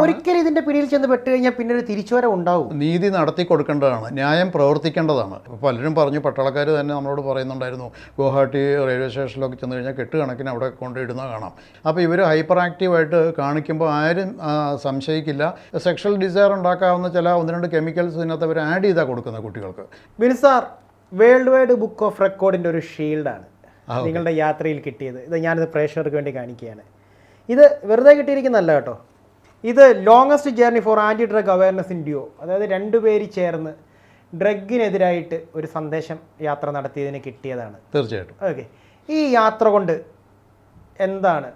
ഒരിക്കലും ഇതിന്റെ പിടിയിൽ ചെന്ന് പെട്ട് കഴിഞ്ഞാൽ പിന്നെ ഒരു തിരിച്ചുവര ഉണ്ടാവും. നീതി നടത്തി കൊടുക്കേണ്ടതാണ്. ന്യായം പ്രവർത്തിക്കേണ്ടതാണ്. പലരും പറഞ്ഞു പട്ടാളക്കാർ തന്നെ നമ്മളോട് പറയുന്നുണ്ടായിരുന്നു ഗുവാഹട്ടി റെയിൽവേ സ്റ്റേഷനിലൊക്കെ ചെന്ന് കഴിഞ്ഞാൽ കെട്ടുകണക്കിന് അവിടെ കൊണ്ടിടുന്ന കാണാം. അപ്പോൾ ഇവർ ഹൈപ്പർ ആക്റ്റീവായിട്ട് കാണിക്കുമ്പോൾ ആരും സംശയിക്കില്ല. സെക്ഷൽ ഡിസയർ ഉണ്ടാക്കാവുന്ന ചില ഒന്ന് രണ്ട് കെമിക്കൽസ് ഇതിനകത്ത് അവർ ആഡ് ചെയ്താൽ കൊടുക്കുന്ന കുട്ടികൾക്ക്. ബിൻസാർ വേൾഡ് വൈഡ് ബുക്ക് ഓഫ് റെക്കോർഡിന്റെ ഒരു ഷീൽഡാണ് നിങ്ങളുടെ യാത്രയിൽ കിട്ടിയത്. ഇത് ഞാനിത് പ്രേക്ഷകർക്ക് വേണ്ടി കാണിക്കുകയാണ്. ഇത് വെറുതെ കിട്ടിയിരിക്കുന്നതല്ല കേട്ടോ. ഇത് longest journey for anti drug awareness India അതായത് രണ്ടുപേര് ചേർന്ന് ഡ്രഗിനെതിരായിട്ട് ഒരു സന്ദേശം യാത്ര നടത്തിയതിന് കിട്ടിയതാണ്. തീർച്ചയായിട്ടും. ഓക്കെ ഈ യാത്ര കൊണ്ട് എന്താണ്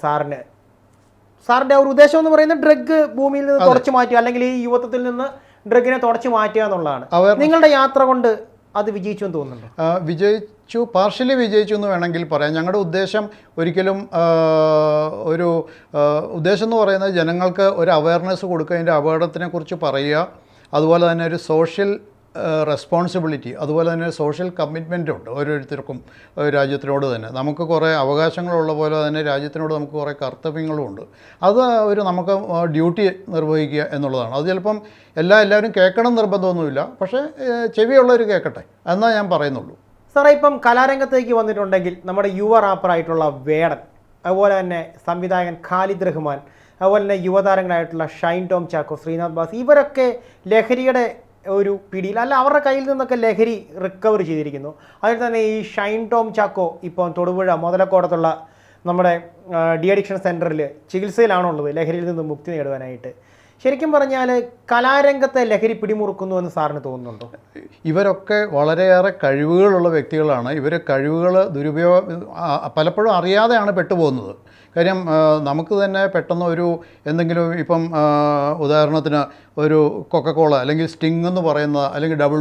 സാറിന്? സാറിന്റെ ഒരു ഉദ്ദേശം എന്ന് പറയുന്നത് ഡ്രഗ് ഭൂമിയിൽ നിന്ന് തുടച്ചു മാറ്റുക അല്ലെങ്കിൽ ഈ യുവത്വത്തിൽ നിന്ന് ഡ്രഗിനെ തുടച്ചു മാറ്റുക എന്നുള്ളതാണ്. നിങ്ങളുടെ യാത്ര കൊണ്ട് അത് വിജയിച്ചു എന്ന് തോന്നുന്നുണ്ടോ? ആ, വിജയിച്ചു പാർഷ്യലി വിജയിച്ചു എന്ന് വേണമെങ്കിൽ പറയാം. ഞങ്ങളുടെ ഉദ്ദേശം ഒരിക്കലും ഒരു ഉദ്ദേശം എന്ന് പറയുന്നത് ജനങ്ങൾക്ക് ഒരു അവയർനെസ് കൊടുക്കുക അതിന്റെ അപകടത്തിനെക്കുറിച്ച് പറയുക അതുപോലെ തന്നെ ഒരു സോഷ്യൽ റെസ്പോൺസിബിലിറ്റി അതുപോലെ തന്നെ സോഷ്യൽ കമ്മിറ്റ്മെന്റ് ഉണ്ട് ഓരോരുത്തർക്കും രാജ്യത്തിനോട് തന്നെ. നമുക്ക് കുറേ അവകാശങ്ങളുള്ള പോലെ തന്നെ രാജ്യത്തിനോട് നമുക്ക് കുറേ കർത്തവ്യങ്ങളും ഉണ്ട്. അത് ഒരു നമുക്ക് ഡ്യൂട്ടി നിർവഹിക്കുക എന്നുള്ളതാണ്. അത് ചിലപ്പം എല്ലാ എല്ലാവരും കേൾക്കണം നിർബന്ധമൊന്നുമില്ല. പക്ഷേ ചെവിയുള്ളവർ കേൾക്കട്ടെ. എന്നാൽ ഞാൻ പറയുന്നുള്ളൂ. സാറേ ഇപ്പം കലാരംഗത്തേക്ക് വന്നിട്ടുണ്ടെങ്കിൽ നമ്മുടെ യുവ റാപ്പറായിട്ടുള്ള വേടൻ അതുപോലെ തന്നെ സംവിധായകൻ ഖാലിദ് റഹ്മാൻ അതുപോലെ തന്നെ യുവതാരങ്ങളായിട്ടുള്ള ഷൈൻ ടോം ചാക്കോ ശ്രീനാഥ് ബാസ് ഇവരൊക്കെ ലഹരിയുടെ ഒരു പിടിയിൽ അല്ല അവരുടെ കയ്യിൽ നിന്നൊക്കെ ലഹരി റിക്കവർ ചെയ്തിരിക്കുന്നു. അതിൽ തന്നെ ഈ ഷൈൻ ടോം ചാക്കോ ഇപ്പം തൊടുപുഴ മുതലക്കോടത്തുള്ള നമ്മുടെ ഡി അഡിക്ഷൻ സെന്ററിൽ ചികിത്സയിലാണുള്ളത് ലഹരിയിൽ നിന്ന് മുക്തി നേടുവാനായിട്ട്. ശരിക്കും പറഞ്ഞാൽ കലാരംഗത്തെ ലഹരി പിടിമുറുക്കുന്നു എന്ന് സാറിന് തോന്നുന്നുണ്ടോ? ഇവരൊക്കെ വളരെയേറെ കഴിവുകളുള്ള വ്യക്തികളാണ്. ഇവർ കഴിവുകൾ ദുരുപയോഗം പലപ്പോഴും അറിയാതെയാണ് പെട്ടുപോകുന്നത്. കാര്യം നമുക്ക് തന്നെ പെട്ടെന്ന് ഒരു എന്തെങ്കിലും ഇപ്പം ഉദാഹരണത്തിന് ഒരു കൊക്കക്കോള അല്ലെങ്കിൽ സ്റ്റിങ് എന്ന് പറയുന്ന അല്ലെങ്കിൽ ഡബിൾ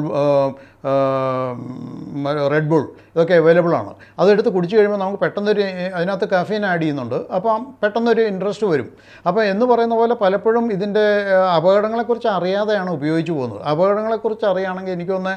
റെഡ് ബുൾ ഇതൊക്കെ അവൈലബിൾ ആണ്. അതെടുത്ത് കുടിച്ചു കഴിയുമ്പോൾ നമുക്ക് പെട്ടെന്നൊരു അതിനകത്ത് കഫീൻ ആഡ് ചെയ്യുന്നുണ്ട്. അപ്പം പെട്ടെന്നൊരു ഇൻട്രസ്റ്റ് വരും. അപ്പോൾ എന്ന് പറയുന്ന പോലെ പലപ്പോഴും ഇതിന്റെ അപകടങ്ങളെക്കുറിച്ച് അറിയാതെയാണ് ഉപയോഗിച്ച് പോകുന്നത്. അപകടങ്ങളെക്കുറിച്ച് അറിയുകയാണെങ്കിൽ എനിക്കൊന്ന്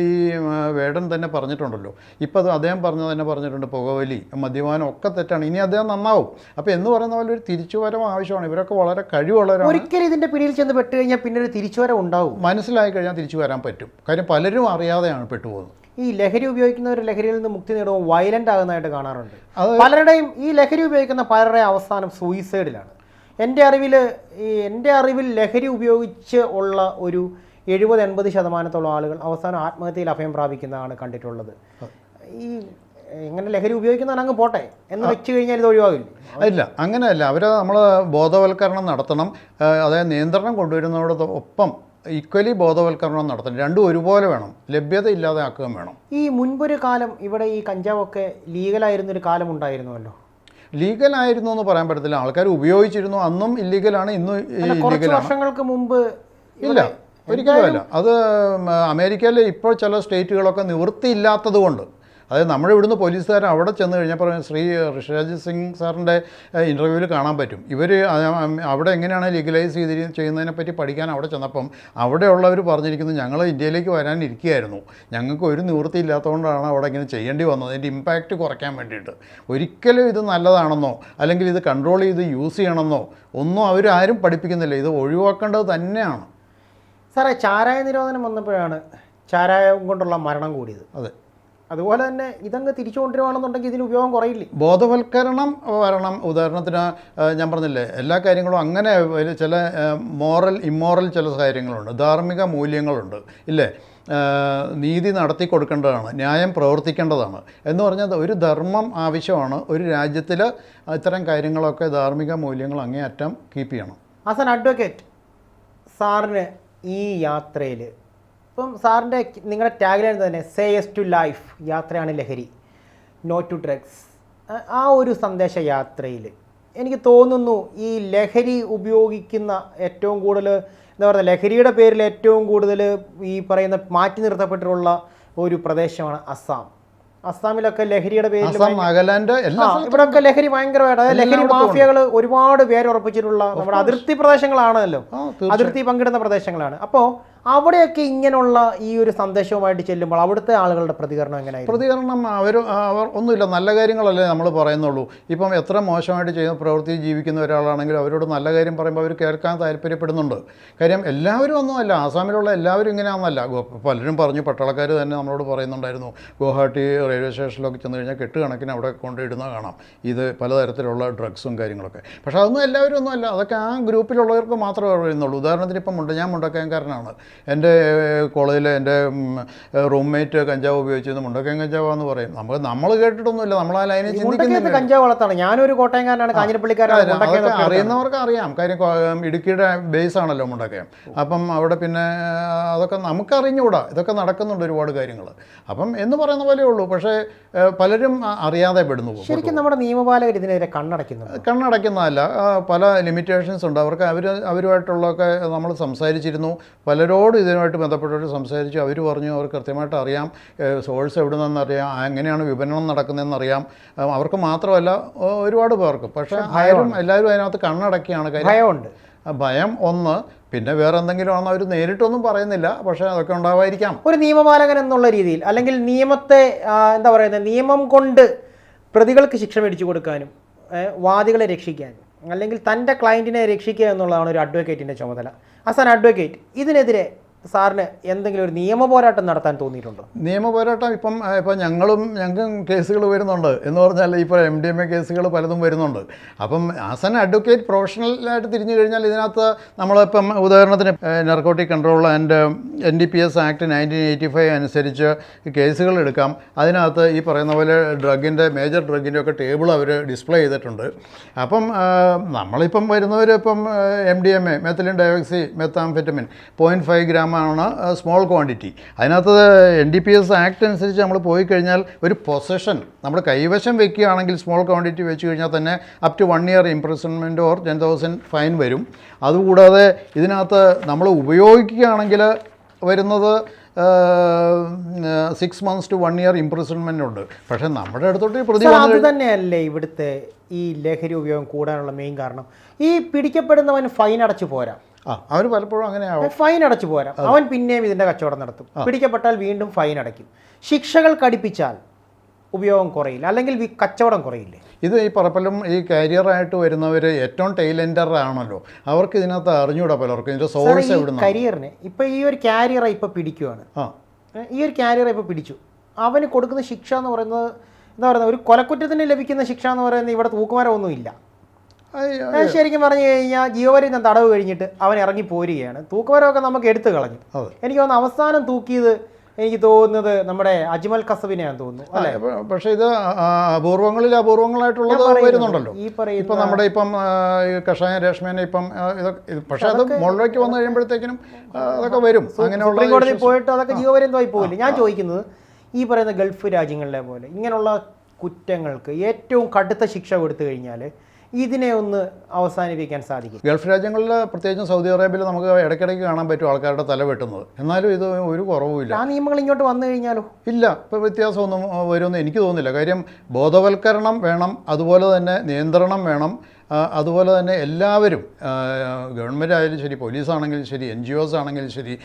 ഈ വേടൻ തന്നെ പറഞ്ഞിട്ടുണ്ടല്ലോ. ഇപ്പോൾ അത് അദ്ദേഹം പറഞ്ഞത് തന്നെ പറഞ്ഞിട്ടുണ്ട്. പുകവലി മദ്യപാനം ഒക്കെ തെറ്റാണ്. ഇനി അദ്ദേഹം നന്നാവും. അപ്പോൾ എന്ന് പറയുന്ന പോലെ ഒരു തിരിച്ചുവരവ് ആവശ്യമാണ്. ഇവരൊക്കെ വളരെ കഴിവുള്ളവരാണ്. ഒരിക്കലും ഇതിന്റെ പിടിയിൽ ചെന്ന് പെട്ട് കഴിഞ്ഞാൽ പിന്നെ ഒരു തിരിച്ചുവരവ് ഉണ്ടാവും. മനസ്സിലായി കഴിഞ്ഞാൽ തിരിച്ചു വരാൻ പറ്റും. കാര്യം പലരും അറിയാതെയാണ് പെട്ടുപോകുന്നത്. ഈ ലഹരി ഉപയോഗിക്കുന്നവർ ലഹരിയിൽ നിന്ന് മുക്തി നേടുമ്പോൾ വയലന്റ് ആകുന്നതായിട്ട് കാണാറുണ്ട്. പലരുടെയും ഈ ലഹരി ഉപയോഗിക്കുന്ന പലരുടെ അവസാനം സൂയിസൈഡിലാണ് എന്റെ അറിവിൽ ഈ എന്റെ അറിവിൽ ലഹരി ഉപയോഗിച്ച് ഉള്ള ഒരു എഴുപത് എൺപത് ശതമാനത്തോളം ആളുകൾ അവസാനം ആത്മഹത്യയിൽ അഭയം പ്രാപിക്കുന്നതാണ് കണ്ടിട്ടുള്ളത്. ഈ എങ്ങനെ ലഹരി ഉപയോഗിക്കുന്നവൻ അങ്ങ് പോട്ടെ എന്ന് വെച്ച് കഴിഞ്ഞാൽ ഇത് ഒഴിവാകില്ല. ഇല്ല അങ്ങനെയല്ല. അവർ നമ്മൾ ബോധവൽക്കരണം നടത്തണം. അതായത് നിയന്ത്രണം കൊണ്ടുവരുന്നതോടൊപ്പം ഈക്വലി ബോധവൽക്കരണം നടത്തണം. രണ്ടും ഒരുപോലെ വേണം. ലഭ്യത ഇല്ലാതെ ആക്കുകയും വേണം. ഈ മുൻപൊരു കാലം ഇവിടെ ഈ കഞ്ചാവൊക്കെ ലീഗലായിരുന്നൊരു കാലം ഉണ്ടായിരുന്നുവല്ലോ ലീഗലായിരുന്നു എന്ന് പറയാൻ പറ്റത്തില്ല. ആൾക്കാർ ഉപയോഗിച്ചിരുന്നു. അന്നും ഇല്ലീഗലാണ് ഇന്നും അല്ല, ഇല്ലീഗലാണ് വർഷങ്ങൾക്ക് മുമ്പ് ഇല്ല ഒരിക്കലും അല്ല. അത് അമേരിക്കയിലെ ഇപ്പോൾ ചില സ്റ്റേറ്റുകളൊക്കെ നിവൃത്തിയില്ലാത്തത് കൊണ്ട് അതായത് നമ്മുടെ ഇവിടുന്ന് പോലീസുകാരൻ അവിടെ ചെന്ന് കഴിഞ്ഞപ്പോൾ ശ്രീ ഋഷിരാജ് സിംഗ് സാറിന്റെ ഇന്റർവ്യൂവിൽ കാണാൻ പറ്റും. ഇവർ അവിടെ എങ്ങനെയാണ് ലീഗലൈസ് ചെയ്തി ചെയ്യുന്നതിനെ പറ്റി പഠിക്കാൻ അവിടെ ചെന്നപ്പം അവിടെയുള്ളവർ പറഞ്ഞിരിക്കുന്നത് ഞങ്ങൾ ഇന്ത്യയിലേക്ക് വരാനിരിക്കുകയായിരുന്നു. ഞങ്ങൾക്ക് ഒരു നിവൃത്തി ഇല്ലാത്തതുകൊണ്ടാണ് അവിടെ ഇങ്ങനെ ചെയ്യേണ്ടി വന്നത്. അതിന്റെ ഇമ്പാക്റ്റ് കുറയ്ക്കാൻ വേണ്ടിയിട്ട്. ഒരിക്കലും ഇത് നല്ലതാണെന്നോ അല്ലെങ്കിൽ ഇത് കൺട്രോൾ ചെയ്ത് യൂസ് ചെയ്യണമെന്നോ ഒന്നും അവരാരും പഠിപ്പിക്കുന്നില്ല. ഇത് ഒഴിവാക്കേണ്ടത് തന്നെയാണ്. സാറേ ചാരായ നിരോധനം വന്നപ്പോഴാണ് ചാരായം കൊണ്ടുള്ള മരണം കൂടിയത്. അതെ. അതുപോലെ തന്നെ ഇതങ്ങ് തിരിച്ചു കൊണ്ടുവരുവാണെന്നുണ്ടെങ്കിൽ ഇതിന് ഉപയോഗം കുറയില്ലേ? ബോധവൽക്കരണം വരണം. ഉദാഹരണത്തിന് ഞാൻ പറഞ്ഞില്ലേ എല്ലാ കാര്യങ്ങളും അങ്ങനെ ചില മോറൽ ഇമ്മോറൽ ചില കാര്യങ്ങളുണ്ട്. ധാർമ്മിക മൂല്യങ്ങളുണ്ട്. ഇല്ലേ? നീതി നടത്തി കൊടുക്കേണ്ടതാണ് ന്യായം പ്രവർത്തിക്കേണ്ടതാണ്. എന്ന് പറഞ്ഞാൽ ഒരു ധർമ്മം ആവശ്യമാണ്. ഒരു രാജ്യത്തിൽ ഇത്തരം കാര്യങ്ങളൊക്കെ ധാർമ്മിക മൂല്യങ്ങൾ അങ്ങേയറ്റം കീപ്പ് ചെയ്യണം. ആസ് ആൻ അഡ്വക്കേറ്റ് സാറിന് ഈ യാത്രയിൽ ഇപ്പം സാറിന്റെ നിങ്ങളുടെ ടാഗ്ലൈൻ തന്നെ സേ എസ് ടു ലൈഫ് യാത്രയാണ് ലഹരി. നോ ടു ഡ്രഗ്സ് ആ ഒരു സന്ദേശ യാത്രയിൽ എനിക്ക് തോന്നുന്നു ഈ ലഹരി ഉപയോഗിക്കുന്ന ഏറ്റവും കൂടുതൽ എന്താ പറയുക ലഹരിയുടെ പേരിൽ ഏറ്റവും കൂടുതൽ ഈ പറയുന്ന മാറ്റി നിർത്തപ്പെട്ടിട്ടുള്ള ഒരു പ്രദേശമാണ് അസ്സാം. അസ്സാമിലൊക്കെ ലഹരിയുടെ പേരിൽ ഇവിടൊക്കെ ലഹരി ഭയങ്കരമായിട്ട് അതായത് ലഹരി മാഫിയകൾ ഒരുപാട് പേര് ഉറപ്പിച്ചിട്ടുള്ള നമ്മുടെ അതിർത്തി പ്രദേശങ്ങളാണല്ലോ. അതിർത്തി പങ്കിടുന്ന പ്രദേശങ്ങളാണ്. അപ്പോൾ അവിടെയൊക്കെ ഇങ്ങനെയുള്ള ഈ ഒരു സന്ദേശവുമായിട്ട് ചെല്ലുമ്പോൾ അവിടുത്തെ ആളുകളുടെ പ്രതികരണം എങ്ങനെയായിരുന്നു പ്രതികരണം അവർ അവർ ഒന്നുമില്ല നല്ല കാര്യങ്ങളല്ലേ നമ്മൾ പറയുന്നുള്ളൂ. ഇപ്പം എത്ര മോശമായിട്ട് ചെയ്യുന്ന പ്രവൃത്തി ജീവിക്കുന്ന ഒരാളാണെങ്കിൽ അവരോട് നല്ല കാര്യം പറയുമ്പോൾ അവർ കേൾക്കാൻ താല്പര്യപ്പെടുന്നുണ്ട്. കാര്യം എല്ലാവരും ഒന്നുമല്ല ആസാമിലുള്ള എല്ലാവരും ഇങ്ങനെയാണെന്നല്ല. പലരും പറഞ്ഞു പട്ടാളക്കാർ തന്നെ നമ്മളോട് പറയുന്നുണ്ടായിരുന്നു. ഗുവാഹട്ടി റെയിൽവേ സ്റ്റേഷനിലൊക്കെ ചെന്ന് കഴിഞ്ഞാൽ കെട്ടുകണക്കിന് അവിടെ കൊണ്ടിടുന്ന കാണാം. ഇത് പലതരത്തിലുള്ള ഡ്രഗ്സും കാര്യങ്ങളൊക്കെ. പക്ഷേ അതൊന്നും എല്ലാവരും ഒന്നുമല്ല അതൊക്കെ ആ ഗ്രൂപ്പിലുള്ളവർക്ക് മാത്രമേ അറിയുന്നുള്ളൂ ഉദാഹരണത്തിന് ഇപ്പം മുണ്ട ഞാൻ മുണ്ടക്കയംകാരനാണ്. എന്റെ കോളേജിൽ എന്റെ റൂംമേറ്റ് കഞ്ചാവ് ഉപയോഗിച്ചിരുന്നു മുണ്ടക്കയം കഞ്ചാവാന്ന് പറയും. നമ്മൾ നമ്മൾ കേട്ടിട്ടൊന്നുമില്ല. നമ്മൾ ആ ലൈനിൽ കഞ്ചാവ് വളർത്താണ് ഞാനൊരു കോട്ടയംകാരനാണ് കാഞ്ഞിരപ്പള്ളിക്കാരൻ അറിയുന്നവർക്ക് അറിയാം. കാര്യം ഇടുക്കിയുടെ ബേസ് ആണല്ലോ മുണ്ടക്കയം. അപ്പം അവിടെ പിന്നെ അതൊക്കെ നമുക്കറിഞ്ഞുകൂടാ. ഇതൊക്കെ നടക്കുന്നുണ്ട് ഒരുപാട് കാര്യങ്ങൾ അപ്പം എന്ന് പറയുന്ന പോലെ ഉള്ളൂ. പക്ഷേ പലരും അറിയാതെ പെടുന്നു ശരിക്കും നമ്മുടെ നിയമപാലകർ ഇതിനെതിരെ കണ്ണടയ്ക്കുന്നു കണ്ണടയ്ക്കുന്നതല്ല. പല ലിമിറ്റേഷൻസ് ഉണ്ട്. അവർക്ക് അവർ അവരുമായിട്ടുള്ളതൊക്കെ നമ്മൾ സംസാരിച്ചിരുന്നു. പലരോടും ഇതിനുമായിട്ട് ബന്ധപ്പെട്ടവർ സംസാരിച്ചു. അവർ പറഞ്ഞു അവർ കൃത്യമായിട്ട് അറിയാം. സോഴ്സ് എവിടെ നിന്നറിയാം എങ്ങനെയാണ് വിപണനം നടക്കുന്നതെന്നറിയാം അവർക്ക് മാത്രമല്ല ഒരുപാട് പേർക്ക്. പക്ഷേ ആരും എല്ലാവരും അതിനകത്ത് കണ്ണടക്കിയാണ്. ഭയമുണ്ട്. ഭയം ഒന്ന് പിന്നെ വേറെ എന്തെങ്കിലും ആണെന്ന് അവർ നേരിട്ടൊന്നും പറയുന്നില്ല. പക്ഷേ അതൊക്കെ ഉണ്ടാവായിരിക്കാം ഒരു നിയമപാലകൻ എന്നുള്ള രീതിയിൽ അല്ലെങ്കിൽ നിയമത്തെ എന്താ പറയുന്നത് നിയമം കൊണ്ട് പ്രതികൾക്ക് ശിക്ഷ മേടിച്ചു കൊടുക്കാനും വാദികളെ രക്ഷിക്കാനും അല്ലെങ്കിൽ തന്റെ ക്ലയന്റിനെ രക്ഷിക്കുക എന്നുള്ളതാണ് ഒരു അഡ്വക്കേറ്റിന്റെ ചുമതല. As advocate. ഇതിനെതിരെ സാറിന് എന്തെങ്കിലും ഒരു നിയമ പോരാട്ടം നടത്താൻ തോന്നിയിട്ടുണ്ടോ? നിയമ പോരാട്ടം ഇപ്പം ഇപ്പം ഞങ്ങളും ഞങ്ങൾക്കും കേസുകൾ വരുന്നുണ്ട്. എന്ന് പറഞ്ഞാൽ ഇപ്പോൾ എം ഡി എം എ കേസുകൾ പലതും വരുന്നുണ്ട്. അപ്പം ആസ് ആൻ അഡ്വക്കേറ്റ് പ്രൊഫഷണലായിട്ട് തിരിഞ്ഞു കഴിഞ്ഞാൽ ഇതിനകത്ത് നമ്മളിപ്പം ഉദാഹരണത്തിന് narcotic control and N D P S act nineteen eighty five അനുസരിച്ച് കേസുകൾ എടുക്കാം. അതിനകത്ത് ഈ പറയുന്ന പോലെ ഡ്രഗിന്റെ മേജർ ഡ്രഗിന്റെ ഒക്കെ ടേബിൾ അവർ ഡിസ്പ്ലേ ചെയ്തിട്ടുണ്ട്. അപ്പം നമ്മളിപ്പം വരുന്നവർ ഇപ്പം M D M A methylene dioxy methamphetamine point five gram ആണ് സ്മോൾ ക്വാണ്ടിറ്റി അതിനകത്ത് N D P S act അനുസരിച്ച് നമ്മൾ പോയി കഴിഞ്ഞാൽ ഒരു പൊസഷൻ നമ്മൾ കൈവശം വെക്കുകയാണെങ്കിൽ സ്മോൾ ക്വാണ്ടിറ്റി വെച്ച് കഴിഞ്ഞാൽ തന്നെ up to one year imprisonment or ten thousand fine വരും. അതുകൂടാതെ ഇതിനകത്ത് നമ്മൾ ഉപയോഗിക്കുകയാണെങ്കിൽ വരുന്നത് six months to one year imprisonment ഉണ്ട്. പക്ഷേ നമ്മുടെ അടുത്തോട്ട് ഈ പ്രതി അത് തന്നെയല്ലേ ഇവിടുത്തെ ഈ ലഹരി ഉപയോഗം കൂടാനുള്ള മെയിൻ കാരണം? ഈ പിടിക്കപ്പെടുന്നവൻ ഫൈൻ അടച്ചു പോരാ. അവർ പലപ്പോഴും അങ്ങനെ ഫൈൻ അടച്ചു പോരാ. അവൻ പിന്നെയും ഇതിന്റെ കച്ചവടം നടത്തും. പിടിക്കപ്പെട്ടാൽ വീണ്ടും ഫൈൻ അടയ്ക്കും. ശിക്ഷകൾ കടിപ്പിച്ചാൽ ഉപയോഗം കുറയില്ല. അല്ലെങ്കിൽ കച്ചവടം കുറയില്ലേ? ഇത് ഈ പറപ്പലും ഈ കരിയറായിട്ട് വരുന്നവർ ഏറ്റവും ടൈലൻഡർ ആണല്ലോ. അവർക്ക് ഇതിനകത്ത് അറിഞ്ഞൂടാ പലർക്കും. ഇതിന്റെ സോഴ്സ് എവിടെ എവിടുന്ന കരിയറിനെ ഇപ്പൊ ഈ ഒരു കാരിയറെ ഇപ്പൊ പിടിക്കുവാണ്. ആ. ഈ ഒരു കാരിയറെ ഇപ്പൊ പിടിച്ചു. അവന് കൊടുക്കുന്ന ശിക്ഷ എന്ന് പറയുന്നത് എന്താ പറയുന്നത്? ഒരു കൊലക്കുറ്റത്തിന് ലഭിക്കുന്ന ശിക്ഷ എന്ന് പറയുന്നത് ഇവിടെ തൂക്കുമരമൊന്നും ഇല്ല അയ്- ഏ, ശരിക്കും പറഞ്ഞു കഴിഞ്ഞാൽ ജീവപര്യന്തം ഞാൻ തടവ് കഴിഞ്ഞിട്ട് അവൻ ഇറങ്ങി പോരുകയാണ്. തൂക്കുമരമൊക്കെ നമുക്ക് എടുത്തു കളഞ്ഞു. എനിക്ക് തോന്നുന്നു അവസാനം തൂക്കിയത് എനിക്ക് തോന്നുന്നത് നമ്മുടെ അജ്മൽ കസബിനെയാണ് തോന്നുന്നു അല്ലേ പക്ഷേ ഇത് അപൂർവങ്ങളിൽ അപൂർവങ്ങളായിട്ടുള്ളത് വരുന്നുണ്ടല്ലോ. പറയുന്ന നമ്മുടെ ഇപ്പം കഷായ രേഷ്മേനെ ഇപ്പം ഇതൊക്കെ ഇത് പക്ഷേ അത് മുകളിലേക്ക് വന്നു കഴിയുമ്പോഴത്തേക്കിനും അതൊക്കെ വരും. അങ്ങനെയുള്ള കോടതി പോയിട്ട് അതൊക്കെ ജീവപര്യന്തമായി പോകില്ല ഞാൻ ചോദിക്കുന്നത് ഈ പറയുന്ന ഗൾഫ് രാജ്യങ്ങളിലെ പോലെ ഇങ്ങനെയുള്ള കുറ്റങ്ങൾക്ക് ഏറ്റവും കടുത്ത ശിക്ഷ കൊടുത്തു കഴിഞ്ഞാൽ ഇതിനെ ഒന്ന് അവസാനിപ്പിക്കാൻ സാധിക്കും. ഗൾഫ് രാജ്യങ്ങളിൽ പ്രത്യേകിച്ചും സൗദി അറേബ്യയിൽ നമുക്ക് ഇടയ്ക്കിടയ്ക്ക് കാണാൻ പറ്റും ആൾക്കാരുടെ തല വെട്ടുന്നത്. എന്നാലും ഇത് ഒരു കുറവുമില്ല ആ നിയമങ്ങൾ ഇങ്ങോട്ട് വന്നു കഴിഞ്ഞാലോ? ഇല്ല. ഇപ്പോൾ വ്യത്യാസമൊന്നും വരുമെന്ന് എനിക്ക് തോന്നുന്നില്ല. കാര്യം ബോധവൽക്കരണം വേണം അതുപോലെ തന്നെ നിയന്ത്രണം വേണം. അതുപോലെ തന്നെ എല്ലാവരും ഗവൺമെന്റ് ആയാലും ശരി പോലീസാണെങ്കിലും ശരി എൻ ജി ഒസ് ആണെങ്കിലും ശരി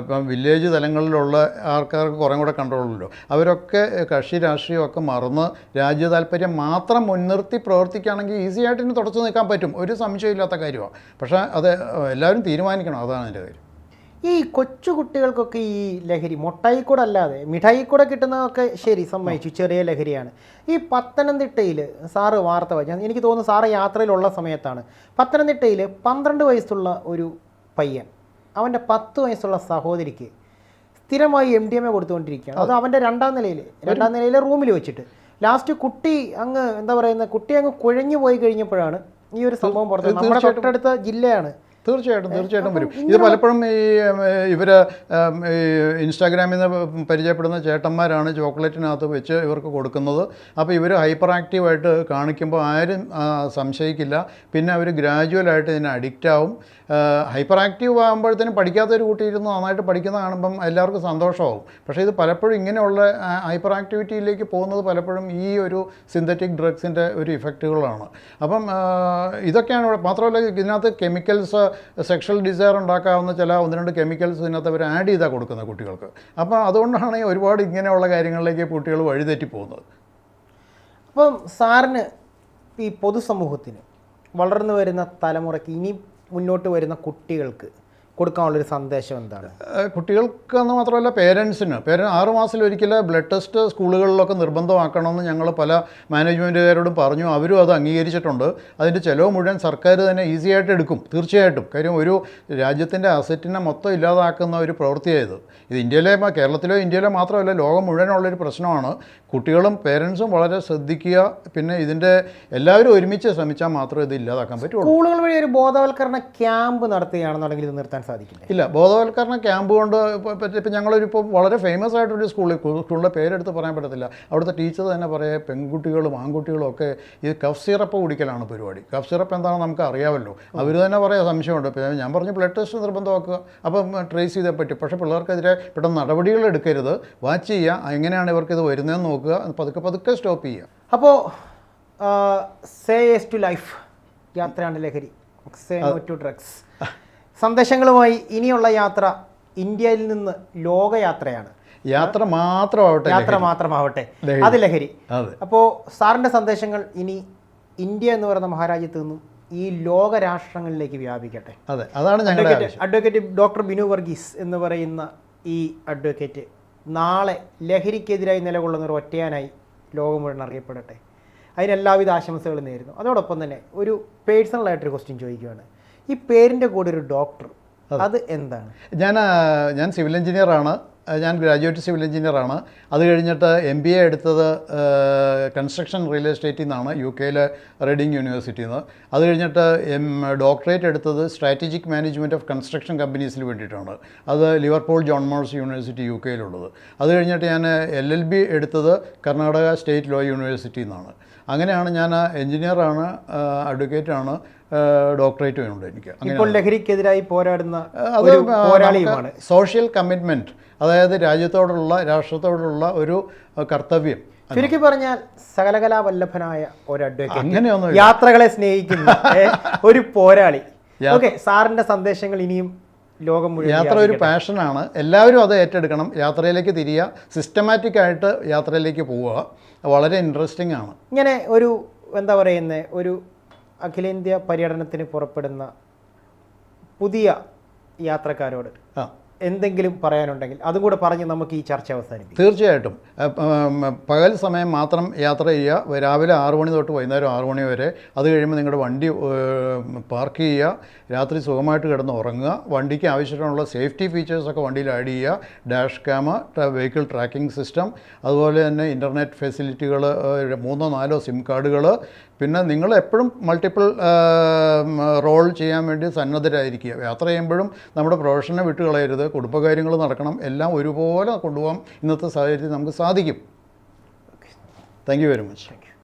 ഇപ്പം വില്ലേജ് തലങ്ങളിലുള്ള ആൾക്കാർക്ക് കുറേ കൂടെ കണ്ട്രോളുണ്ടോ അവരൊക്കെ കക്ഷി രാഷ്ട്രീയമൊക്കെ മറന്ന് രാജ്യ താല്പര്യം മാത്രം മുൻനിർത്തി പ്രവർത്തിക്കുകയാണെങ്കിൽ ഈസി ആയിട്ട് തുടച്ചു നിൽക്കാൻ പറ്റും. ഒരു സംശയമില്ലാത്ത കാര്യമാണ്. പക്ഷേ അത് എല്ലാവരും തീരുമാനിക്കണം. അതാണ് എന്റെ കാര്യം. ഈ കൊച്ചുകുട്ടികൾക്കൊക്കെ ഈ ലഹരി മുട്ടായി കൂടെ അല്ലാതെ മിഠായി കൂടെ കിട്ടുന്നതൊക്കെ ശരി സമ്മതിച്ചു ചെറിയ ലഹരിയാണ്. ഈ പത്തനംതിട്ടയിൽ സാറ് വാർത്ത വായിച്ചു. എനിക്ക് തോന്നുന്നു സാറ് യാത്രയിലുള്ള സമയത്താണ്. പത്തനംതിട്ടയിൽ പന്ത്രണ്ട് വയസ്സുള്ള ഒരു പയ്യൻ അവന്റെ പത്ത് വയസ്സുള്ള സഹോദരിക്ക് സ്ഥിരമായി എം ഡി എം എ കൊടുത്തുകൊണ്ടിരിക്കുകയാണ്. അത് അവന്റെ രണ്ടാം നിലയിൽ രണ്ടാം നിലയിലെ റൂമിൽ വെച്ചിട്ട്. ലാസ്റ്റ് കുട്ടി അങ്ങ് എന്താ പറയുന്നത് കുട്ടി അങ്ങ് കുഴഞ്ഞു പോയി കഴിഞ്ഞപ്പോഴാണ് ഈ ഒരു സംഭവം പുറത്ത് നമ്മുടെ തൊട്ടടുത്ത ജില്ലയാണ്. തീർച്ചയായിട്ടും തീർച്ചയായിട്ടും വരും. ഇത് പലപ്പോഴും ഈ ഇവർ ഇൻസ്റ്റാഗ്രാമിൽ നിന്ന് പരിചയപ്പെടുന്ന ചേട്ടന്മാരാണ് ചോക്ലേറ്റിനകത്ത് വെച്ച് ഇവർക്ക് കൊടുക്കുന്നത്. അപ്പോൾ ഇവർ ഹൈപ്പർ ആക്റ്റീവായിട്ട് കാണിക്കുമ്പോൾ ആരും സംശയിക്കില്ല. പിന്നെ അവർ ഗ്രാജുവലായിട്ട് ഇതിന് അഡിക്റ്റ് ആവും. ഹൈപ്പർ ആക്റ്റീവ് ആകുമ്പോഴത്തേനും പഠിക്കാത്തൊരു കുട്ടി ഇരുന്ന് നന്നായിട്ട് പഠിക്കുന്ന കാണുമ്പം എല്ലാവർക്കും സന്തോഷമാവും. പക്ഷേ ഇത് പലപ്പോഴും ഇങ്ങനെയുള്ള ഹൈപ്പർ ആക്ടിവിറ്റിയിലേക്ക് പോകുന്നത് പലപ്പോഴും ഈ ഒരു സിന്തറ്റിക് ഡ്രഗ്സിന്റെ ഒരു ഇഫക്റ്റുകളാണ്. അപ്പം ഇതൊക്കെയാണ് ഇവിടെ മാത്രമല്ല ഇതിനകത്ത് കെമിക്കൽസ് സെക്ഷൽ ഡിസയർ ഉണ്ടാക്കാവുന്ന ചില ഒന്ന് രണ്ട് കെമിക്കൽസ് ഇതിനകത്ത് അവർ ആഡ് ചെയ്താൽ കൊടുക്കുന്നത് കുട്ടികൾക്ക്. അപ്പോൾ അതുകൊണ്ടാണ് ഒരുപാട് ഇങ്ങനെയുള്ള കാര്യങ്ങളിലേക്ക് കുട്ടികൾ വഴിതെറ്റി പോകുന്നത്. അപ്പം സാറിന് ഈ പൊതുസമൂഹത്തിന് വളർന്നു വരുന്ന തലമുറയ്ക്ക് ഇനി മുന്നോട്ട് വരുന്ന കുട്ടികൾക്ക് കൊടുക്കാനുള്ളൊരു സന്ദേശം എന്താണ്? കുട്ടികൾക്ക് കുട്ടികൾക്കെന്ന് മാത്രമല്ല പേരൻസിന്. പേര ആറ് മാസത്തിലൊരിക്കൽ ബ്ലഡ് ടെസ്റ്റ് സ്കൂളുകളിലൊക്കെ നിർബന്ധമാക്കണമെന്ന് ഞങ്ങൾ പല മാനേജ്മെന്റുകാരോടും പറഞ്ഞു. അവരും അത് അംഗീകരിച്ചിട്ടുണ്ട്. അതിന്റെ ചിലവ് മുഴുവൻ സർക്കാർ തന്നെ ഈസിയായിട്ട് എടുക്കും. തീർച്ചയായിട്ടും. കാര്യം ഒരു രാജ്യത്തിന്റെ അസറ്റിനെ മൊത്തം ഇല്ലാതാക്കുന്ന ഒരു പ്രവൃത്തിയായത്. ഇത് ഇന്ത്യയിലെ കേരളത്തിലോ ഇന്ത്യയിലോ മാത്രമല്ല ലോകം മുഴുവനുള്ളൊരു പ്രശ്നമാണ്. കുട്ടികളും പേരൻസും വളരെ ശ്രദ്ധിക്കുക. പിന്നെ ഇതിന്റെ എല്ലാവരും ഒരുമിച്ച് ശ്രമിച്ചാൽ മാത്രമേ ഇത് ഇല്ലാതാക്കാൻ പറ്റുള്ളൂ. സ്കൂളുകൾ വഴി ഒരു ബോധവൽക്കരണ ക്യാമ്പ് നടത്തുകയാണെന്നുണ്ടെങ്കിൽ ഇത് നിർത്താൻ സാധിക്കില്ല? ഇല്ല ബോധവൽക്കരണ ക്യാമ്പ് കൊണ്ട് പറ്റി ഇപ്പം ഞങ്ങളൊരു ഇപ്പോൾ വളരെ ഫേമസ് ആയിട്ടൊരു സ്കൂളിൽ സ്കൂളിന്റെ പേരെടുത്ത് പറയാൻ പറ്റത്തില്ല. അവിടുത്തെ ടീച്ചർ തന്നെ പറയാം പെൺകുട്ടികളും ആൺകുട്ടികളും ഒക്കെ ഈ കഫ് സിറപ്പ് കുടിക്കലാണ് പരിപാടി. കഫ് സിറപ്പ് എന്താണെന്ന് നമുക്ക് അറിയാമല്ലോ. അവർ തന്നെ പറയാം സംശയമുണ്ട്. ഞാൻ പറഞ്ഞു ബ്ലഡ് ടെസ്റ്റ് നിർബന്ധമാക്കുക. അപ്പം ട്രേസ് ചെയ്തേ പറ്റും. പക്ഷേ പിള്ളേർക്കെതിരെ പെട്ടെന്ന് നടപടികൾ എടുക്കരുത്. വാച്ച് ചെയ്യുക. എങ്ങനെയാണ് ഇവർക്ക് ഇത് വരുന്നതെന്ന് നോക്കുക. പതുക്കെ പതുക്കെ സ്റ്റോപ്പ് ചെയ്യുക. അപ്പോൾ സേ എസ് ടു ലൈഫ് യാത്രയാണ് ലഹരി. സേ ടു ഡ്രഗ്സ് സന്ദേശങ്ങളുമായി ഇനിയുള്ള യാത്ര ഇന്ത്യയിൽ നിന്ന് ലോകയാത്രയാണ്. യാത്ര മാത്രമാവട്ടെ യാത്ര മാത്രമാവട്ടെ. അത് ലഹരി. അപ്പോൾ സാറിന്റെ സന്ദേശങ്ങൾ ഇനി ഇന്ത്യ എന്ന് പറയുന്ന മഹാരാജ്യത്ത് നിന്നും ഈ ലോക രാഷ്ട്രങ്ങളിലേക്ക് വ്യാപിക്കട്ടെ. അതെ അതാണ് ഞങ്ങളുടെ advocate advocate doctor Binu Varghese എന്ന് പറയുന്ന ഈ അഡ്വക്കേറ്റ് നാളെ ലഹരിക്കെതിരായി നിലകൊള്ളുന്ന ഒരു ഒറ്റയാനായി ലോകം മുഴുവൻ അറിയപ്പെടട്ടെ. അതിനെല്ലാവിധ ആശംസകളും നേരുന്നു. അതോടൊപ്പം തന്നെ ഒരു പേഴ്സണലായിട്ടൊരു ക്വസ്റ്റ്യൻ ചോദിക്കുകയാണ് ഈ പേരിന്റെ കൂടെ ഒരു ഡോക്ടർ അത്. എന്താണ്? ഞാൻ ഞാൻ സിവിൽ എഞ്ചിനീയറാണ് ആണ്. ഞാൻ ഗ്രാജുവേറ്റ് സിവിൽ എഞ്ചിനീയറാണ് അത് കഴിഞ്ഞിട്ട് എം ബി എ എടുത്തത് കൺസ്ട്രക്ഷൻ റിയൽ എസ്റ്റേറ്റിൽ നിന്നാണ് യു കെയിലെ റീഡിംഗ് യൂണിവേഴ്സിറ്റിയിൽ നിന്ന് അത് കഴിഞ്ഞിട്ട് എം ഡോക്ടറേറ്റ് എടുത്തത് സ്ട്രാറ്റജിക് മാനേജ്മെന്റ് ഓഫ് കൺസ്ട്രക്ഷൻ കമ്പനീസിന് വേണ്ടിയിട്ടാണ്. അത് Liverpool John Moores university U കെയിലുള്ളത് അത് കഴിഞ്ഞിട്ട് ഞാൻ എൽ എൽ ബി എടുത്തത് കർണാടക സ്റ്റേറ്റ് ലോ യൂണിവേഴ്സിറ്റിയിൽ നിന്നാണ് അങ്ങനെയാണ് ഞാൻ എഞ്ചിനീയറാണ് അഡ്വക്കേറ്റാണ് ഡോക്ടറേറ്റ് ഉണ്ട് എനിക്ക്. ഇപ്പോൾ ലഹരിക്കെതിരായി പോരാടുന്ന അത് പോരാളിയുമാണ്. സോഷ്യൽ കമ്മിറ്റ്മെന്റ് അതായത് രാജ്യത്തോടുള്ള രാഷ്ട്രത്തോടുള്ള ഒരു കർത്തവ്യം. ചുരുക്കി പറഞ്ഞാൽ സകലകലാ വല്ലഭനായ ഒരു അഡ്വക്കേറ്റ് അങ്ങനെയൊന്നും യാത്രകളെ സ്നേഹിക്കുന്ന ഒരു പോരാളി. ഓക്കെ സാറിന്റെ സന്ദേശങ്ങൾ ഇനിയും ലോകം മുഴുവൻ യാത്ര ഒരു പാഷനാണ് എല്ലാവരും അത് ഏറ്റെടുക്കണം. യാത്രയിലേക്ക് തിരിയുക. സിസ്റ്റമാറ്റിക് ആയിട്ട് യാത്രയിലേക്ക് പോവുക. വളരെ ഇൻട്രസ്റ്റിംഗ് ആണ്. ഇങ്ങനെ ഒരു എന്താ പറയുന്നത് ഒരു അഖിലേന്ത്യാ പര്യടനത്തിന് പുറപ്പെടുന്ന പുതിയ യാത്രക്കാരോട് ആ. എന്തെങ്കിലും പറയാനുണ്ടെങ്കിൽ അതും കൂടെ പറഞ്ഞ് നമുക്ക് ഈ ചർച്ച അവസാനിപ്പിക്കാം. തീർച്ചയായിട്ടും. പകൽ സമയം മാത്രം യാത്ര ചെയ്യുക. രാവിലെ ആറു മണി തൊട്ട് വൈകുന്നേരം ആറു മണി വരെ. അത് കഴിയുമ്പോൾ നിങ്ങളുടെ വണ്ടി പാർക്ക് ചെയ്യുക. രാത്രി സുഖമായിട്ട് കിടന്ന് ഉറങ്ങുക. വണ്ടിക്ക് ആവശ്യത്തിനുള്ള സേഫ്റ്റി ഫീച്ചേഴ്സൊക്കെ വണ്ടിയിൽ ആഡ് ചെയ്യുക. Dash cam vehicle tracking system. അതുപോലെ തന്നെ ഇന്റർനെറ്റ് ഫെസിലിറ്റികൾ മൂന്നോ നാലോ സിം കാർഡുകൾ. പിന്നെ നിങ്ങൾ എപ്പോഴും മൾട്ടിപ്പിൾ റോൾ ചെയ്യാൻ വേണ്ടി സന്നദ്ധരായിരിക്കുക. യാത്ര ചെയ്യുമ്പോഴും നമ്മുടെ പ്രൊഫഷനെ വിട്ടുകളയരുത് കുടുംബകാര്യങ്ങൾ നടക്കണം. എല്ലാം ഒരുപോലെ കൊണ്ടുപോകാൻ ഇന്നത്തെ സാഹചര്യത്തിൽ നമുക്ക് സാധിക്കും. Thank you very much